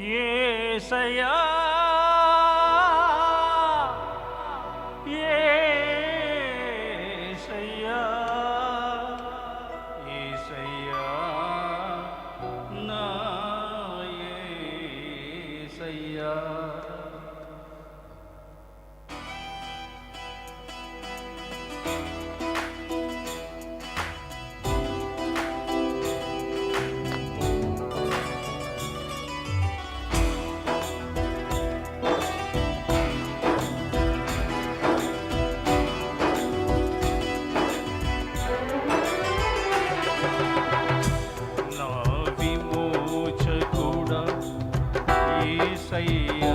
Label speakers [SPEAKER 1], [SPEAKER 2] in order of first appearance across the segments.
[SPEAKER 1] 夜色呀。ఈసయ్యా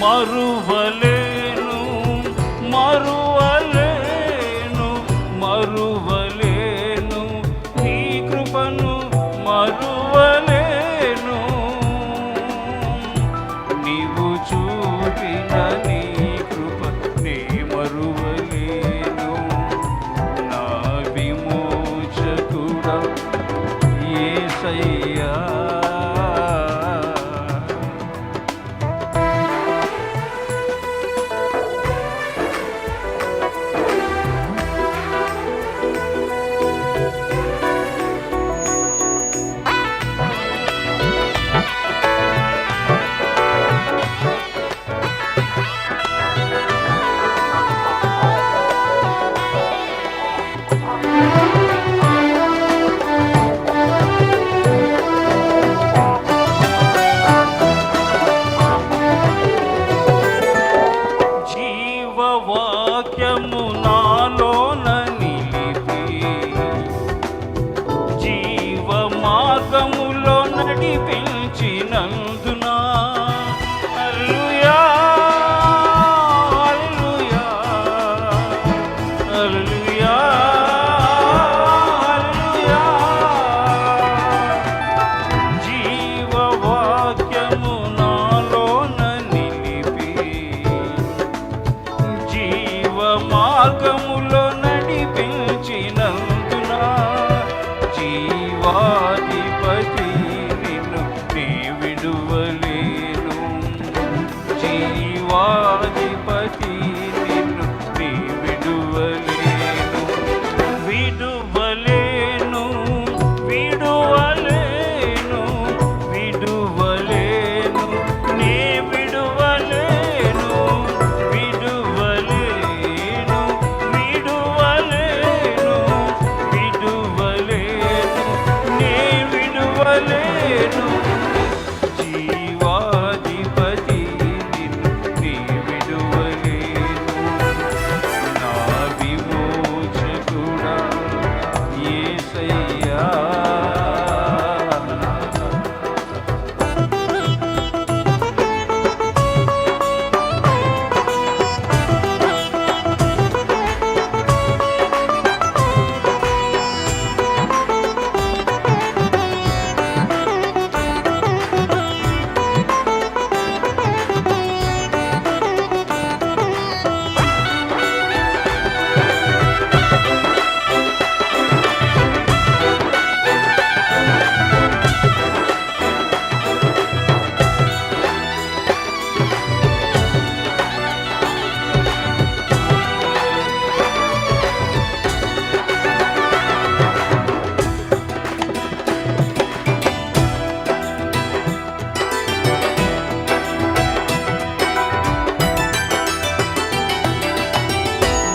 [SPEAKER 1] మరువలేను మరువలేను మరువలేను. నీ కృపను మరువలేను. నీవు వాక్యము মূল না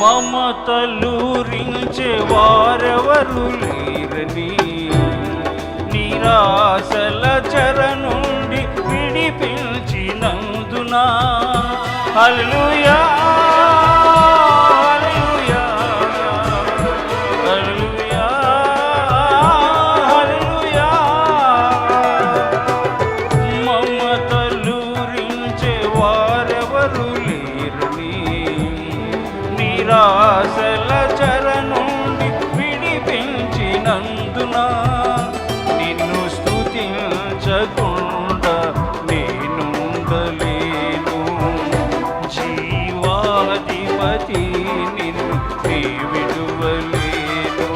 [SPEAKER 1] మమతలూరించే వారెవరు లేరని నిరాశల చర నుండి విడిపించినందున. అల్లుయా నిరాశల చెర నుండి విడిపించినందున నిన్ను స్తుతించకుండా నేనుండలేను. జీవాధిపతి నిన్ను నీ విడువలేను.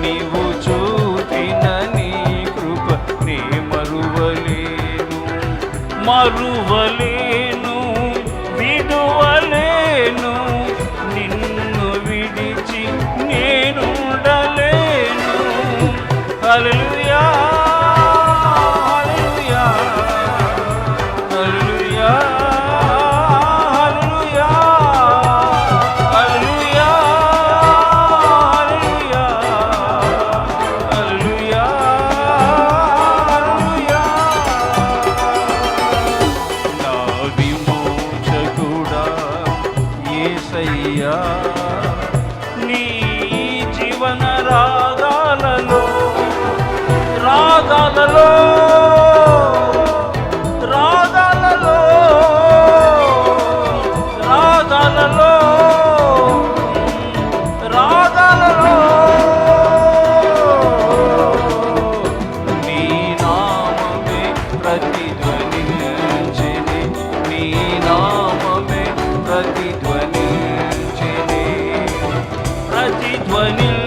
[SPEAKER 1] నీవు చూపిన నీ కృప నీ మరువలేను. మరువలే యేసయ్యా నీ జీవన రాగాలలో రాగాలలో ध्वनि